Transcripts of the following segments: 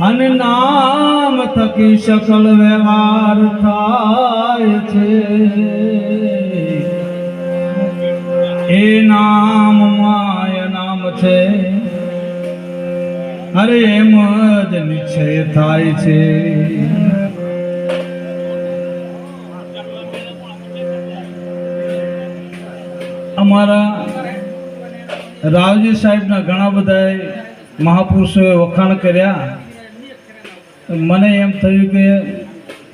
અને નામ થકી સકલ વ્યવહાર થાય છે. એ નામ માય નામ છે. અરે એમ જ નિશ્ચય થાય છે. અમારા રાવજી સાહેબના ઘણા બધા મહાપુરુષોએ વખાણ કર્યા. મને એમ થયું કે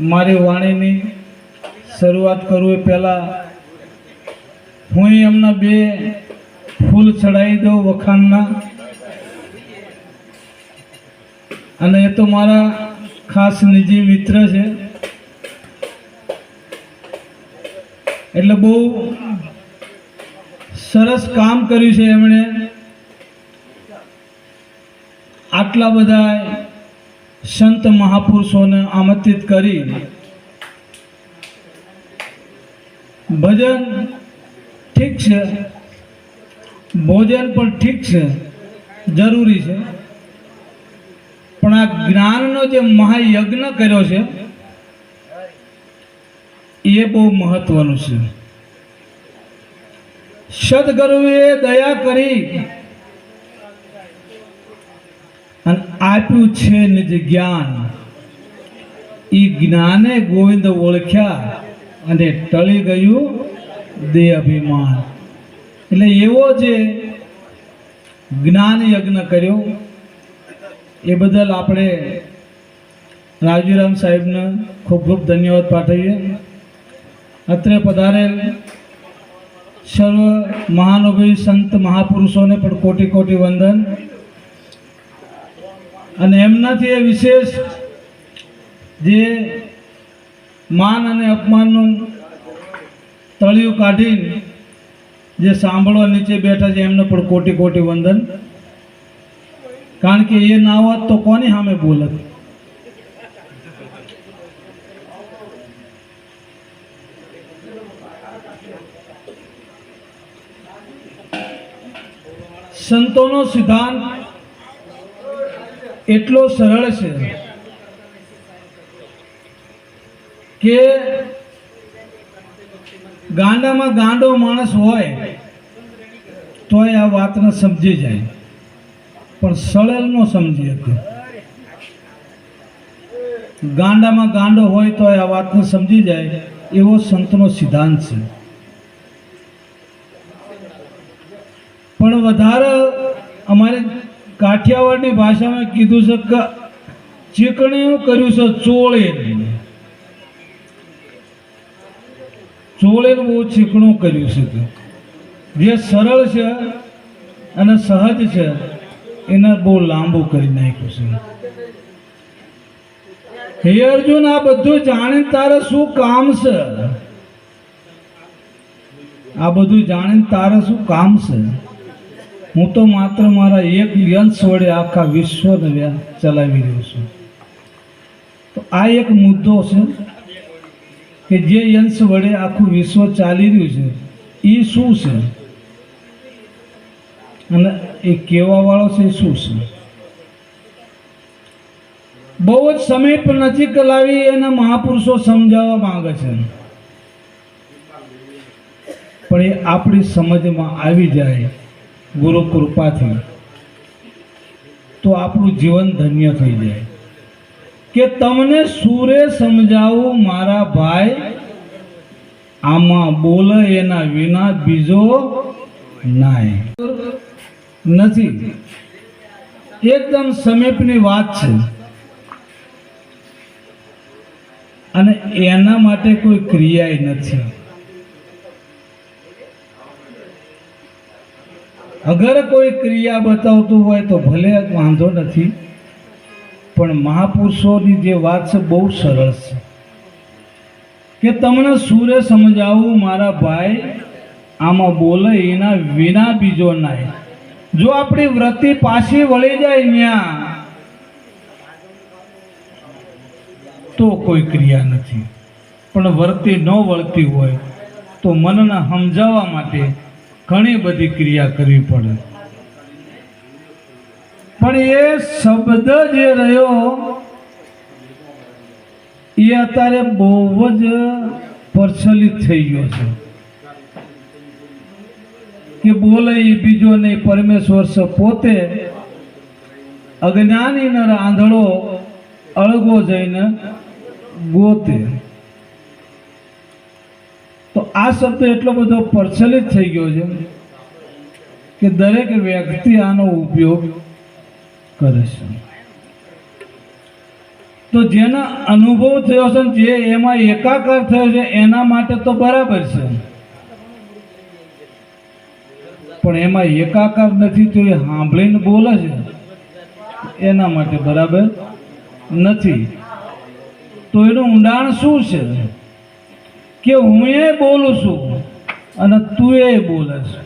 મારી વાણીની શરૂઆત કરું એ પહેલાં હું એમના બે ફૂલ ચડાવી દઉં વખાણના. અને એ તો મારા ખાસ નિજી મિત્ર છે. એટલે બહુ સરસ કામ કર્યું છે એમણે. આટલા બધા સંત મહાપુરુષોને આમંત્રિત કરી ભજન ઠીક છે. ભોજન પણ ઠીક છે. જરૂરી છે. પણ આ જ્ઞાનનો જે મહાયજ્ઞ કર્યો છે, એ બહુ મહત્વનું છે. સદગુરુએ દયા કરી અને આપ્યું છે નિજ જ્ઞાન. એ જ્ઞાને ગોવિંદ ઓળખ્યા અને ટળી ગયું દે અભિમાન. એટલે એવો જે જ્ઞાન યજ્ઞ કર્યો, એ બદલ આપણે રાજુરામ સાહેબને ખૂબ ખૂબ ધન્યવાદ પાઠવીએ. અત્રે પધારેલ સર્વ મહાનુભાવી સંત મહાપુરુષોને પણ કોટી કોટી વંદન. અને એમનાથી એ વિશેષ જે માન અને અપમાનનું તળિયું કાઢીને જે સાંભળવા નીચે બેઠા છે, એમને પણ કોટી કોટી વંદન. કારણ કે એ ના હોત તો કોની સામે બોલત? સંતોનો સિદ્ધાંત એટલો સરળ છે કે ગાંડામાં ગાંડો માણસ હોય તોય આ વાતને સમજી જાય. પણ સળેલ નો સમજી શકે. ગાંડામાં ગાંડો હોય તો આ વાતને સમજી જાય એવો સંતનો સિદ્ધાંત છે. પણ વધારે અમારે કાઠિયાવાડની ભાષામાં કીધું છે કે કર્યું છે ચોળે ચોળે બહુ ચીકણું કર્યું છે જે સરળ છે અને સહજ છે, એને બહુ લાંબુ કરી નાખ્યું છે. હે અર્જુન, આ બધું જાણીને તારે શું કામ છે? આ બધું જાણીને તારે શું કામ છે? હું તો માત્ર મારા એક યંશ વડે આખા વિશ્વને ચલાવી રહ્યો છું. તો આ એક મુદ્દો છે કે જે યંશ વડે આખું વિશ્વ ચાલી રહ્યું છે એ શું છે? અને એ કહેવાવાળો છે એ શું છે? બહુ જ સમય પર નજીક લાવી એના મહાપુરુષો સમજાવવા માંગે છે. પણ એ આપણી સમજમાં આવી જાય. ગુરુ કૃપાથી તો આપણું જીવન ધન્ય થઈ જાય. કે તમને સૂરે સમજાવું મારા ભાઈ, આમાં બોલે એના વિના બીજો નાય. નથી. એકદમ સમીપની વાત છે. અને એના માટે કોઈ ક્રિયાય નથી. અગર કોઈ ક્રિયા બતાવતું હોય તો ભલે વાંધો નથી, પણ મહાપુરુષોની જે વાત છે બહુ સરળ છે. કે તમને સૂર્ય સમજાવું મારા ભાઈ, આમાં બોલે એના વિના બીજો નાય. જો આપણી વૃત્તિ પાછી વળી જાય ત્યાં તો કોઈ ક્રિયા નથી. પણ વૃત્તિ ન વળતી હોય તો મનને સમજાવવા માટે ઘણી બધી ક્રિયા કરવી પડે. પણ એ શબ્દ જે રહ્યો, એ અત્યારે બહુ જ પ્રચલિત થઈ ગયો છે. કે બોલે એ બીજો નહીં, પરમેશ્વર પોતે અજ્ઞાની નર આંધળો અળગો જઈને ગોતે. તો આ શબ્દ એટલો બધો પ્રચલિત થઈ ગયો છે કે દરેક વ્યક્તિ આનો ઉપયોગ કરે છે. તો જેના અનુભવ થયો છે જે એમાં એકાકાર થયો છે, એના માટે તો બરાબર છે. પણ એમાં એકાકાર નથી તો એ સાંભળીને બોલે છે. એના માટે બરાબર નથી. તો એનું ઊંડાણ શું છે? કે હું એ બોલું છું અને તું એ બોલે છે.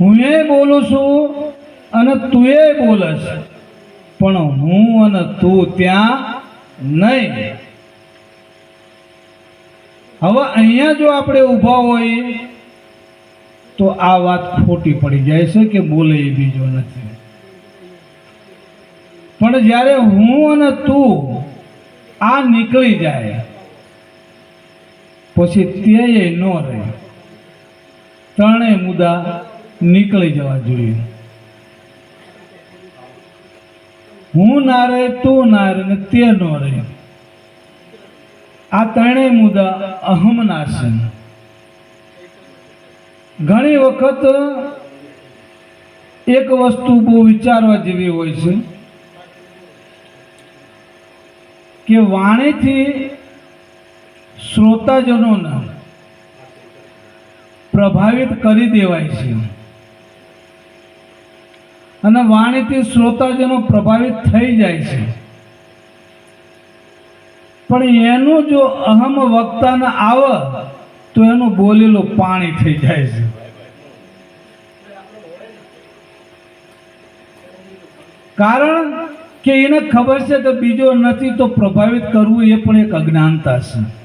હું એ બોલું છું અને તું એ બોલે છે. પણ હું અને તું ત્યાં નહીં. હવે અહીંયા જો આપણે ઊભા હોઈએ તો આ વાત ખોટી પડી જાય છે કે બોલે એ બીજો નથી. પણ જ્યારે હું અને તું આ નીકળી જાય પછી તે ન રહે. ત્રણેય મુદ્દા નીકળી જવા જોઈએ. હું ના રહે, તું ના રહે ને તે ન રહે. આ ત્રણેય મુદ્દા અહમના છે. ઘણી વખત એક વસ્તુ બહુ વિચારવા જેવી હોય છે કે વાણીથી શ્રોતાજનોને પ્રભાવિત કરી દેવાય છે. અને વાણીથી શ્રોતાજનો પ્રભાવિત થઈ જાય છે. પણ એનું જો અહમ વક્તાને આવે, તો એનું બોલેલું પાણી થઈ જાય છે. કારણ કે એને ખબર છે કે બીજો નથી તો પ્રભાવિત કરવું એ પણ એક અજ્ઞાનતા છે.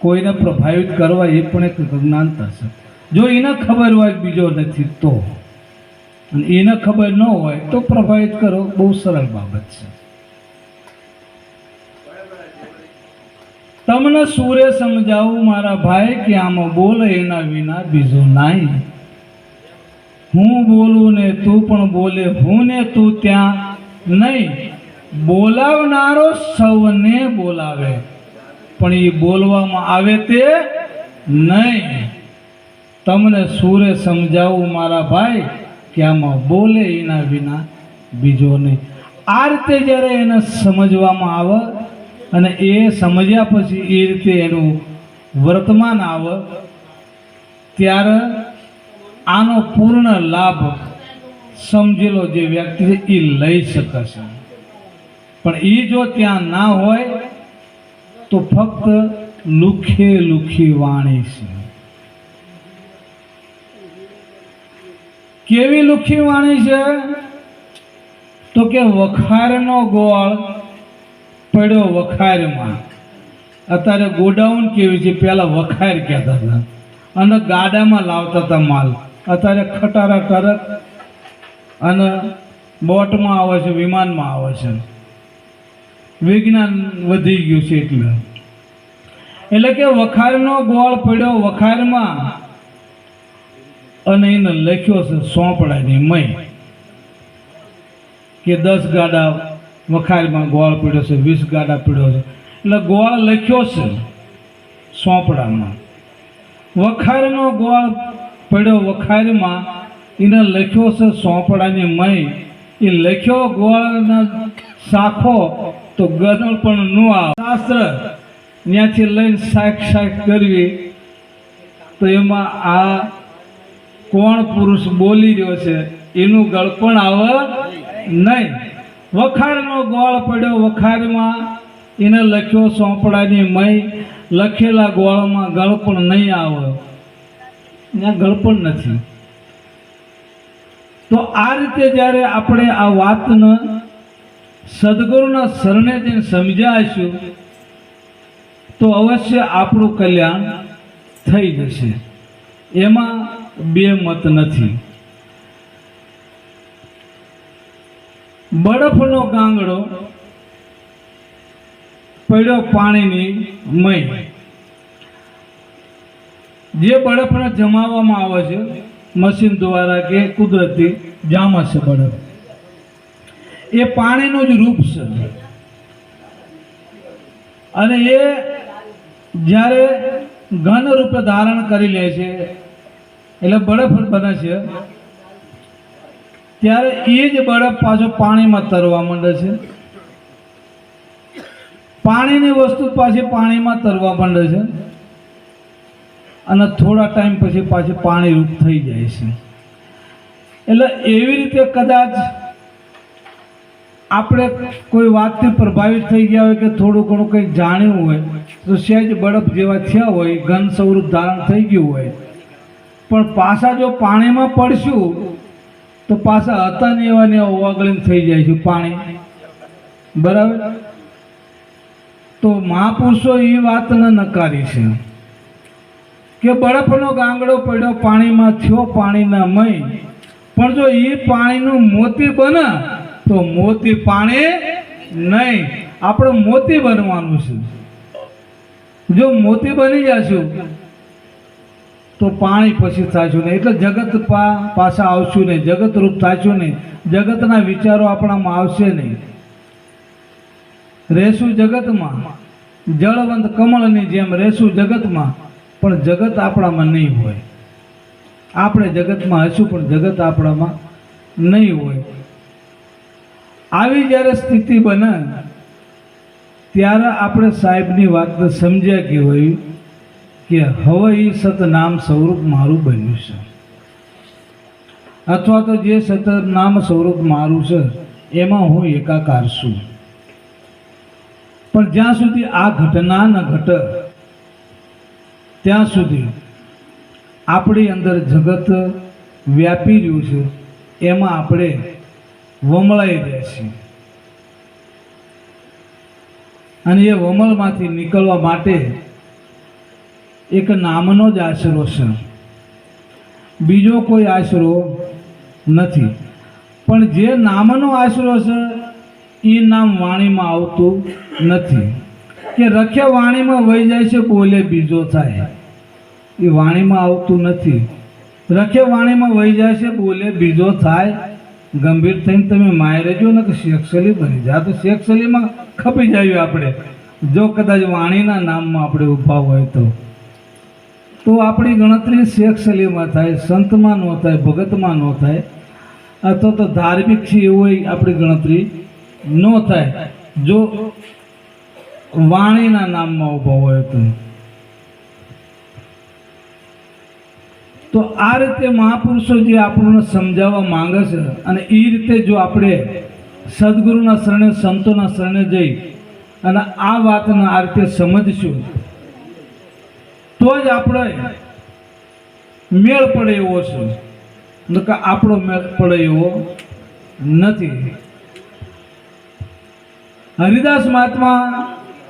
કોઈને પ્રભાવિત કરવા એ પણ એક જ્ઞાનતા છે. જો એને ખબર હોય બીજો નથી, તો. અને એને ખબર ન હોય, તો પ્રભાવિત કરો, બહુ સરળ બાબત છે. તમને સૂર્ય સમજાવું, મારા ભાઈ, કે આમાં બોલે એના વિના બીજું નહીં હું બોલું ને તું પણ બોલે, હું ને તું ત્યાં નહીં. બોલાવનારો સૌને બોલાવે. પણ એ બોલવામાં આવે તે નહીં. તમને સૂરે સમજાવું મારા ભાઈ કે આમાં બોલે એના વિના બીજો નહીં. આ રીતે જ્યારે એને સમજવામાં આવે અને એ સમજ્યા પછી એ રીતે એનું વર્તમાન આવે, ત્યારે આનો પૂર્ણ લાભ સમજેલો જે વ્યક્તિ છે એ લઈ શકે પણ એ જો ત્યાં ના હોય તો ફક્ત લુખે લુખી વાણી છે. કેવી લુખી વાણી છે? તો કે વખારનો ગોળ પડ્યો વખારમાં. અત્યારે ગોડાઉન કેવી છે? પહેલાં વખાર કહેતા હતા. અને ગાડામાં લાવતા હતા માલ. અત્યારે ખટારા ટરક અને બોટમાં આવે છે, વિમાનમાં આવે છે. વિજ્ઞાન વધી ગયું છે એટલે. એટલે કે વખારનો ગોળ પડ્યો વખારમાં અને એને લખ્યો છે સોંપડાની મય. કે દસ ગાડા વખારમાં ગોળ પીડ્યો છે, વીસ ગાડા પીડ્યો છે. એટલે ગોળ લખ્યો છે સોંપડામાં. વખારનો ગોળ પડ્યો વખારમાં, એને લખ્યો છે સોંપડાની મય. એ લખ્યો ગોળના શાખો તો ગદળ પણ ન આવે. શાસ્ત્ર ત્યાંથી લઈને સાક શાક કરવી, તો એમાં આ કોણ પુરુષ બોલી રહ્યો છે, એનું ગળપણ આવે નહીં. વખારનો ગોળ પડ્યો વખારમાં, એને લખ્યો સોંપડાની મય, લખેલા ગોળમાં ગળપણ નહીં આવે. ત્યાં ગળપણ નથી. તો આ રીતે જ્યારે આપણે આ વાતને સદગુરુના શરણે જઈને સમજાશું, તો અવશ્ય આપણું કલ્યાણ થઈ જશે. એમાં બે મત નથી. બરફનો ગાંગડો પડ્યો પાણીની મય. જે બરફને જમાવવામાં આવે છે, મશીન દ્વારા કે કુદરતી, જામે છે બરફ. એ પાણીનું જ રૂપ છે. અને એ જ્યારે ઘન રૂપે ધારણ કરી લે છે, એટલે બરફ બને છે, ત્યારે એ જ બરફ પાછો પાણીમાં તરવા માંડે છે. પાણીની વસ્તુ પાછી પાણીમાં તરવા માંડે છે. અને થોડા ટાઈમ પછી પાછી પાણી રૂપ થઈ જાય છે. એટલે એવી રીતે કદાચ આપણે કોઈ વાતથી પ્રભાવિત થઈ ગયા હોય કે થોડું ઘણું કંઈક જાણ્યું હોય, તો સહેજ બરફ જેવા થયા હોય, ઘન સ્વરૂપ ધારણ થઈ ગયું હોય. પણ પાછા જો પાણીમાં પડશું, તો પાછા હતા ને એવા ને ઓગળીને થઈ જાય છે પાણી. બરાબર? તો મહાપુરુષો એ વાતને નકારી છે કે બળફનો ગાંગડો પડ્યો, પાણીમાં થયો, પાણીના મય. પણ જો એ પાણીનું મોતી બને તો મોતી પાણી નહીં. આપણે મોતી બનવાનું છે. જો મોતી બની જશું તો પાણી પછી થાશું નહીં. એટલે જગત પાછા આવશું નહીં. જગત રૂપ થાશું નહીં. જગતના વિચારો આપણામાં આવશે નહીં. રહેશું જગતમાં. જળવંત કમળની જેમ રહેશું જગતમાં. પણ જગત આપણામાં નહીં હોય. આપણે જગતમાં હશું, પણ જગત આપણામાં નહીં હોય. આવી જ્યારે સ્થિતિ બને, ત્યારે આપણે સાહેબની વાતને સમજ્યા કે હોય કે હવે એ સતનામ સ્વરૂપ મારું બન્યું છે. અથવા તો જે સતનામ સ્વરૂપ મારું છે, એમાં હું એકાકાર છું. પણ જ્યાં સુધી આ ઘટના ન ઘટે, ત્યાં સુધી આપણી અંદર જગત વ્યાપી રહ્યું છે, એમાં આપણે વમળાઈ છીએ અને એ વમળમાંથી નીકળવા માટે એક નામનો જ આશરો છે. બીજો કોઈ આશરો નથી. પણ જે નામનો આશરો છે, એ નામ વાણીમાં આવતું નથી. કે રખ્યા વાણીમાં વહી જાય છે બોલે બીજો થાય. એ વાણીમાં આવતું નથી. રખે વાણીમાં વહી જાય છે બોલે બીજો થાય. ગંભીર થઈને તમે માય રહેજો ને કે શેખસલી બની જાય તો શેખસલીમાં ખપી જાય આપણે. જો કદાચ વાણીના નામમાં આપણે ઊભા હોય તો. તો આપણી ગણતરી શેખસલીમાં થાય, સંતમાં ન થાય, ભગતમાં ન થાય. અથવા તો ધાર્મિક છે એવું આપણી ગણતરી ન થાય. જો વાણીના નામમાં ઊભો હોય તો. તો આ રીતે મહાપુરુષો જે આપણને સમજાવવા માંગે છે અને એ રીતે જો આપણે સદગુરુના શરણે, સંતોના શરણે જઈ અને આ વાતને આ રીતે સમજશું, તો જ આપણે મેળ પડે એવો છે. કે આપણો મેળ પડે એવો નથી. હરિદાસ મહાત્મા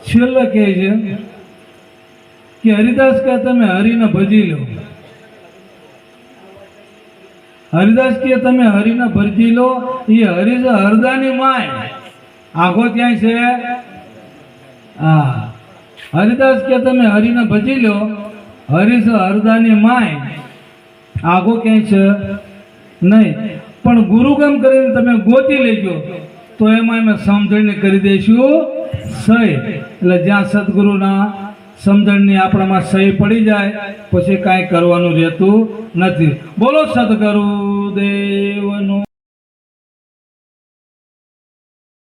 છેલ્લે કહે છે કે, હરિદાસ કહે, તમે હરિને ભજી લો. હરિદાસ કે તમે હરિને ભજી લો. એ હરિ છે હરદાની માય. આખો ક્યાંય છે. હા. હરિદાસ કે તમે હરિને ભજી લો. હરિ છે હરદાની માય. આખો ક્યાંય છે? નહીં. પણ ગુરુ ગુરુગમ કરીને તમે ગોતી લેજો. તો એમાં અમે સમજણને કરી દઈશું. સહી. એટલે જ્યાં સદગુરુના સમજણની આપણામાં સહી પડી જાય પછી કાંઈ કરવાનું રહેતું નથી. બોલો સદગુરુ દેવનું